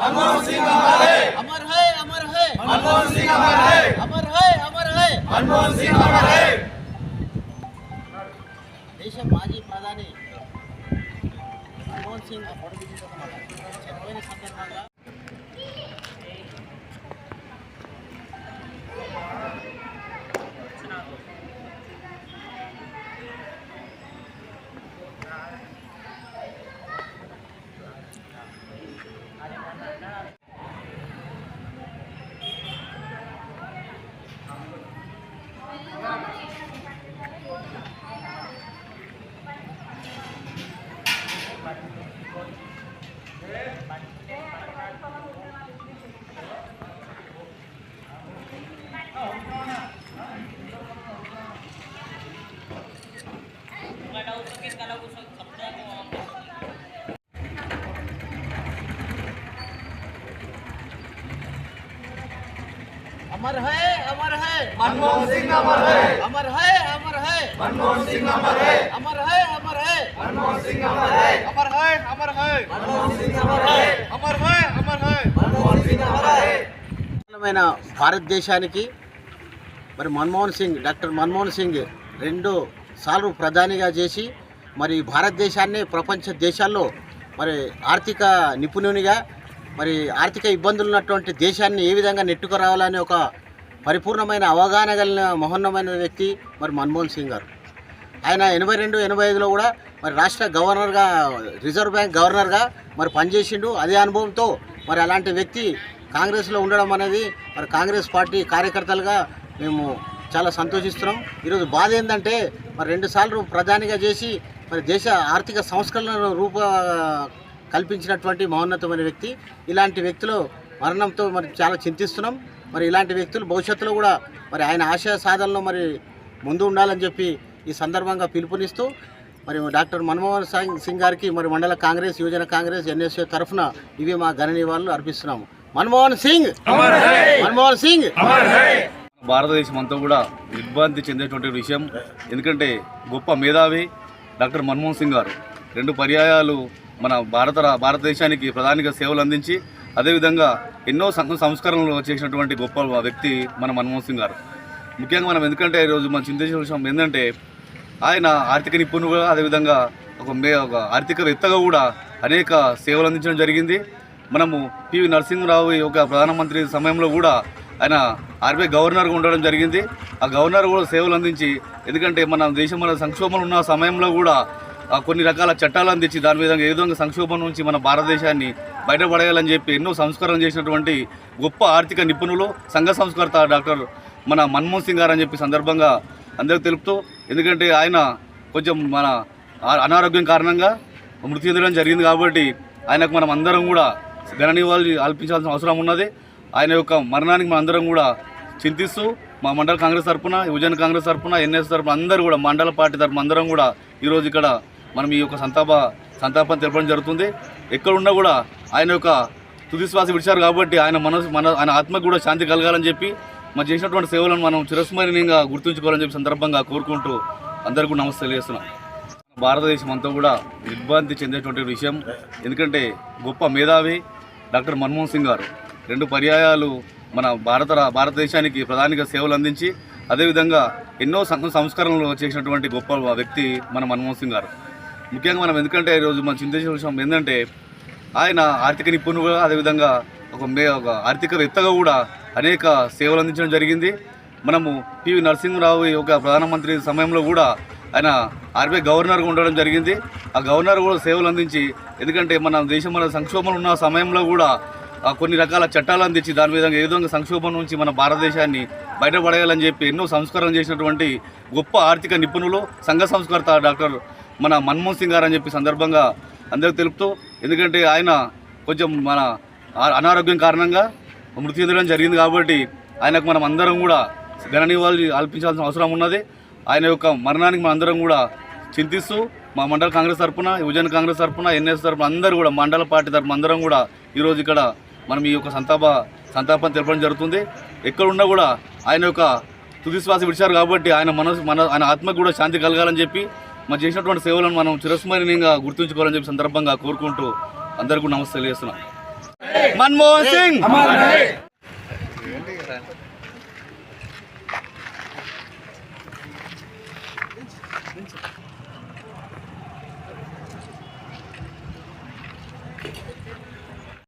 मनमोहन सिंह अमर है अमर है अमर है मनमोहन सिंह अमर है अमर है अमर है मनमोहन सिंह अमर है దేశ మాజీ ప్రధాని మన్మోహన్ సింగ్ చనిపోయిన సందర్భంగా अमर है अमर है मनमोहन सिंह अमर है अमर है अमर है मनमोहन सिंह अमर है अमर है अमर है मनमोहन सिंह अमर है अमर है अमर है मनमोहन सिंह अमर है अमर है अमर है मनमोहन सिंह अमर है తెలంగాణ భారతదేశానికి మరి మన్మోహన్ సింగ్ డాక్టర్ మన్మోహన్ సింగ్ రెండు సార్లు ప్రధానిగా చేసి మరి భారతదేశాన్ని ప్రపంచ దేశాల్లో మరి ఆర్థిక నిపుణునిగా మరి ఆర్థిక ఇబ్బందులు ఉన్నటువంటి దేశాన్ని ఏ విధంగా నెట్టుకురావాలని ఒక పరిపూర్ణమైన అవగాహన కలిగిన మహోన్నమైన వ్యక్తి మరి మన్మోహన్ సింగ్ గారు. ఆయన ఎనభై రెండు ఎనభై ఐదులో కూడా మరి రాష్ట్ర గవర్నర్గా రిజర్వ్ బ్యాంక్ గవర్నర్గా మరి పనిచేసిండు. అదే అనుభవంతో మరి అలాంటి వ్యక్తి కాంగ్రెస్లో ఉండడం అనేది మరి కాంగ్రెస్ పార్టీ కార్యకర్తలుగా మేము చాలా సంతోషిస్తున్నాం. ఈరోజు బాధ ఏంటంటే మరి రెండుసార్లు ప్రధానిగా చేసి మరి దేశ ఆర్థిక సంస్కరణను రూప కల్పించినటువంటి మహోన్నతమైన వ్యక్తి. ఇలాంటి వ్యక్తులు మరణంతో మరి చాలా చింతిస్తున్నాం. మరి ఇలాంటి వ్యక్తులు భవిష్యత్తులో కూడా మరి ఆయన ఆశయ సాధనలో మరి ముందు ఉండాలని చెప్పి ఈ సందర్భంగా పిలుపునిస్తూ మరి డాక్టర్ మన్మోహన్ సింగ్ సింగ్ గారికి మరి మండల కాంగ్రెస్ యువజన కాంగ్రెస్ ఎన్ఎస్ఏ తరఫున ఇవి మా ఘన నివాళులు అర్పిస్తున్నాము. మన్మోహన్ సింగ్! మన్మోహన్ సింగ్! భారతదేశం అంతా కూడా దిగ్భ్రాంతి చెందేటువంటి విషయం. ఎందుకంటే గొప్ప మేధావి డాక్టర్ మన్మోహన్ సింగ్ గారు. రెండు పర్యాయాలు మన భారత భారతదేశానికి ప్రధానిగా సేవలు అందించి అదేవిధంగా ఎన్నో సం- సంస్కరణలు చేసినటువంటి గొప్ప వ్యక్తి మన మన్మోహన్ సింగ్ గారు. ముఖ్యంగా మనం ఎందుకంటే ఈరోజు మనం చింతించిన విషయం ఏంటంటే ఆయన ఆర్థిక నిపుణుడుగా అదేవిధంగా ఒక మే ఒక ఆర్థికవేత్తగా కూడా అనేక సేవలు అందించడం జరిగింది. మనము పివి నరసింహరావు యొక్క ప్రధానమంత్రి సమయంలో కూడా ఆయన ఆర్బీఐ గవర్నర్గా ఉండడం జరిగింది. ఆ గవర్నర్ కూడా సేవలు అందించి ఎందుకంటే మన దేశం మన సంక్షోభంలో ఉన్న సమయంలో కూడా కొన్ని రకాల చట్టాలు అందించి దాని విధంగా ఏ విధంగా సంక్షోభం నుంచి మన భారతదేశాన్ని బయటపడేయాలని చెప్పి ఎన్నో సంస్కరణ చేసినటువంటి గొప్ప ఆర్థిక నిపుణులు సంఘ సంస్కర్త డాక్టర్ మన మన్మోహన్ సింగ్ గారు అని చెప్పి సందర్భంగా అందరికి తెలుపుతూ ఎందుకంటే ఆయన కొంచెం మన అనారోగ్యం కారణంగా మృతి చెందడం జరిగింది కాబట్టి ఆయనకు మనం అందరం కూడా ఘన నివాళి అల్పించాల్సిన అవసరం ఉన్నది. ఆయన యొక్క మరణానికి మనం అందరం కూడా చింతిస్తూ మా మండల కాంగ్రెస్ తరఫున యువజన కాంగ్రెస్ తరఫున ఎన్ఎస్ తరఫున అందరూ కూడా మండల పార్టీ తరఫున అందరం కూడా ఈరోజు ఇక్కడ మనం ఈ యొక్క సంతాప సంతాపం తెలపడం జరుగుతుంది. ఎక్కడున్నా కూడా ఆయన యొక్క తుదిశ్వాస విడిచారు కాబట్టి ఆయన మనసు మన ఆయన ఆత్మకు కూడా శాంతి కలగాలని చెప్పి మనం చేసినటువంటి సేవలను మనం చిరస్మరణీయంగా గుర్తుంచుకోవాలని చెప్పి సందర్భంగా కోరుకుంటూ అందరికీ నమస్తే తెలియజేస్తున్నాం. భారతదేశం అంతా కూడా దిగ్భ్రాంతి చెందేటువంటి విషయం. ఎందుకంటే గొప్ప మేధావి డాక్టర్ మన్మోహన్ సింగ్ గారు రెండు పర్యాయాలు మన భారత భారతదేశానికి ప్రధానిగా సేవలు అందించి అదేవిధంగా ఎన్నో సం- సంస్కరణలు చేసినటువంటి గొప్ప వ్యక్తి మన మన్మోహన్ సింగ్ గారు. ముఖ్యంగా మనం ఎందుకంటే ఈరోజు మనం చింతించిన విషయం ఏంటంటే ఆయన ఆర్థిక నిపుణులుగా అదేవిధంగా ఒక మే ఒక ఆర్థికవేత్తగా కూడా అనేక సేవలు అందించడం జరిగింది. మనము పివి నరసింహరావు యొక్క ప్రధానమంత్రి సమయంలో కూడా ఆయన ఆర్బీఐ గవర్నర్గా ఉండడం జరిగింది. ఆ గవర్నర్ కూడా సేవలు అందించి ఎందుకంటే మన దేశం మన ఉన్న సమయంలో కూడా కొన్ని రకాల చట్టాలు అందించి దాని విధంగా ఏ విధంగా సంక్షోభం నుంచి మన భారతదేశాన్ని బయటపడేయాలని చెప్పి ఎన్నో సంస్కరణలు చేసినటువంటి గొప్ప ఆర్థిక నిపుణులు సంఘ సంస్కర్త డాక్టర్ మన మన్మోహన్ సింగ్ గారు అని చెప్పి సందర్భంగా అందరికి తెలుపుతూ ఎందుకంటే ఆయన కొంచెం మన అనారోగ్యం కారణంగా మృతి చెందడం జరిగింది కాబట్టి ఆయనకు మనం అందరం కూడా ఘన నివాళి అల్పించాల్సిన అవసరం ఉన్నది. ఆయన యొక్క మరణానికి మన అందరం కూడా చింతిస్తూ మా మండల కాంగ్రెస్ తరఫున యువజన కాంగ్రెస్ తరఫున ఎన్ఎస్ తరఫున అందరూ కూడా మండల పార్టీ తరఫున అందరం కూడా ఈరోజు ఇక్కడ మనం ఈ యొక్క సంతాప సంతాపం తెలపడం జరుగుతుంది. ఎక్కడున్నా కూడా ఆయన యొక్క తుది శ్వాస విడిచారు కాబట్టి ఆయన మనసు మన ఆయన ఆత్మకు కూడా శాంతి కలగాలని చెప్పి మనం చేసినటువంటి సేవలను మనం చిరస్మరణీయంగా గుర్తుంచుకోవాలని చెప్పి సందర్భంగా కోరుకుంటూ అందరికీ నమస్తే తెలియజేస్తున్నాం. మన్మోహన్ సింగ్!